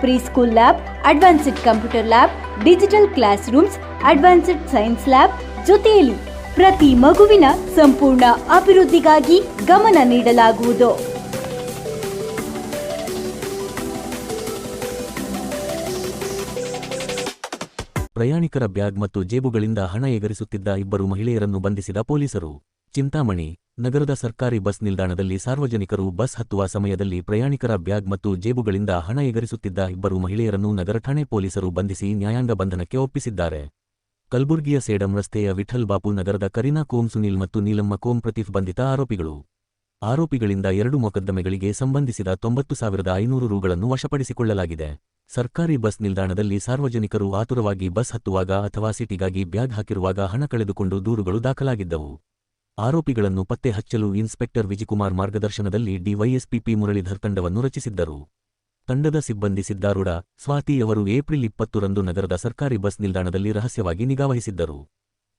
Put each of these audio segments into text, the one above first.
pre school lab advanced computer lab digital classrooms advanced science lab ಜೊತೆಯಲ್ಲಿ ಪ್ರತಿ ಮಗುವಿನ ಸಂಪೂರ್ಣ ಅಭಿವೃದ್ಧಿಗಾಗಿ ಗಮನ ನೀಡಲಾಗುವುದು. ಪ್ರಯಾಣಿಕರ ಬ್ಯಾಗ್ ಮತ್ತು ಜೇಬುಗಳಿಂದ ಹಣ ಎಗರಿಸುತ್ತಿದ್ದ ಇಬ್ಬರು ಮಹಿಳೆಯರನ್ನು ಬಂಧಿಸಿದ ಪೊಲೀಸರು. ಚಿಂತಾಮಣಿ ನಗರದ ಸರ್ಕಾರಿ ಬಸ್ ನಿಲ್ದಾಣದಲ್ಲಿ ಸಾರ್ವಜನಿಕರು ಬಸ್ ಹತ್ತುವ ಸಮಯದಲ್ಲಿ ಪ್ರಯಾಣಿಕರ ಬ್ಯಾಗ್ ಮತ್ತು ಜೇಬುಗಳಿಂದ ಹಣ ಎಗರಿಸುತ್ತಿದ್ದ ಇಬ್ಬರು ಮಹಿಳೆಯರನ್ನು ನಗರ ಠಾಣೆ ಪೊಲೀಸರು ಬಂಧಿಸಿ ನ್ಯಾಯಾಂಗ ಬಂಧನಕ್ಕೆ ಒಪ್ಪಿಸಿದ್ದಾರೆ. ಕಲಬುರ್ಗಿಯ ಸೇಡಂ ರಸ್ತೆಯ ವಿಠಲ್ ಬಾಪು ನಗರದ ಕರೀನಾ ಕೋಮ್ ಸುನೀಲ್ ಮತ್ತು ನೀಲಮ್ಮ ಕೋಮ್ ಪ್ರತೀಫ್ ಬಂಧಿತ ಆರೋಪಿಗಳು. ಆರೋಪಿಗಳಿಂದ ಎರಡು ಮೊಕದ್ದಮೆಗಳಿಗೆ ಸಂಬಂಧಿಸಿದ ತೊಂಬತ್ತು ಸಾವಿರದ ಐನೂರು ರುಗಳನ್ನು ವಶಪಡಿಸಿಕೊಳ್ಳಲಾಗಿದೆ. ಸರ್ಕಾರಿ ಬಸ್ ನಿಲ್ದಾಣದಲ್ಲಿ ಸಾರ್ವಜನಿಕರು ಆತುರವಾಗಿ ಬಸ್ ಹತ್ತುವಾಗ ಅಥವಾ ಸಿಟಿಗಾಗಿ ಬ್ಯಾಗ್ ಹಾಕಿರುವಾಗ ಹಣ ಕಳೆದುಕೊಂಡು ದೂರುಗಳು ದಾಖಲಾಗಿದ್ದವು. ಆರೋಪಿಗಳನ್ನು ಪತ್ತೆ ಹಚ್ಚಲು ಇನ್ಸ್ಪೆಕ್ಟರ್ ವಿಜಿಕುಮಾರ್ ಮಾರ್ಗದರ್ಶನದಲ್ಲಿ ಡಿವೈಎಸ್ಪಿಪಿ ಮುರಳೀಧರ್ ತಂಡವನ್ನು ರಚಿಸಿದ್ದರು. ತಂಡದ ಸಿಬ್ಬಂದಿ ಸಿದ್ದಾರೂಢ, ಸ್ವಾತಿ ಅವರು ಏಪ್ರಿಲ್ ಇಪ್ಪತ್ತರಂದು ನಗರದ ಸರ್ಕಾರಿ ಬಸ್ ನಿಲ್ದಾಣದಲ್ಲಿ ರಹಸ್ಯವಾಗಿ ನಿಗಾವಹಿಸಿದ್ದರು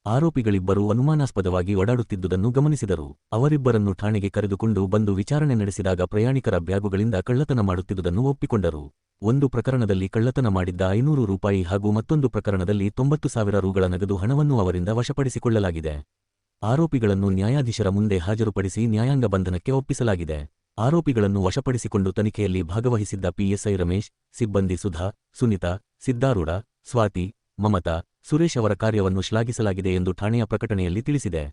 ಆರೋಪಿಗಳಿಬ್ಬರು ಅನುಮಾನಾಸ್ಪದವಾಗಿ ಓಡಾಡುತ್ತಿದ್ದುದನ್ನು ಗಮನಿಸಿದರು. ಅವರಿಬ್ಬರನ್ನು ಠಾಣೆಗೆ ಕರೆದುಕೊಂಡು ಬಂದು ವಿಚಾರಣೆ ನಡೆಸಿದಾಗ ಪ್ರಯಾಣಿಕರ ಬ್ಯಾಗುಗಳಿಂದ ಕಳ್ಳತನ ಮಾಡುತ್ತಿದ್ದುದನ್ನು ಒಪ್ಪಿಕೊಂಡರು. ಒಂದು ಪ್ರಕರಣದಲ್ಲಿ ಕಳ್ಳತನ ಮಾಡಿದ್ದ ಐನೂರು ರೂಪಾಯಿ ಹಾಗೂ ಮತ್ತೊಂದು ಪ್ರಕರಣದಲ್ಲಿ ತೊಂಬತ್ತು ಸಾವಿರ ರುಗಳ ನಗದು ಹಣವನ್ನು ಅವರಿಂದ ವಶಪಡಿಸಿಕೊಳ್ಳಲಾಗಿದೆ. ಆರೋಪಿಗಳನ್ನು ನ್ಯಾಯಾಧೀಶರ ಮುಂದೆ ಹಾಜರುಪಡಿಸಿ ನ್ಯಾಯಾಂಗ ಬಂಧನಕ್ಕೆ ಒಪ್ಪಿಸಲಾಗಿದೆ. ಆರೋಪಿಗಳನ್ನು ವಶಪಡಿಸಿಕೊಂಡು ತನಿಖೆಯಲ್ಲಿ ಭಾಗವಹಿಸಿದ್ದ ಪಿಎಸ್ಐ ರಮೇಶ್, ಸಿಬ್ಬಂದಿ ಸುಧಾ, ಸುನಿತಾ, ಸಿದ್ದಾರೂಢ, ಸ್ವಾತಿ, ಮಮತಾ, ಸುರೇಶ್ ಅವರ ಕಾರ್ಯವನ್ನು ಶ್ಲಾಘಿಸಲಾಗಿದೆ ಎಂದು ಠಾಣೆಯ ಪ್ರಕಟಣೆಯಲ್ಲಿ ತಿಳಿಸಿದೆ.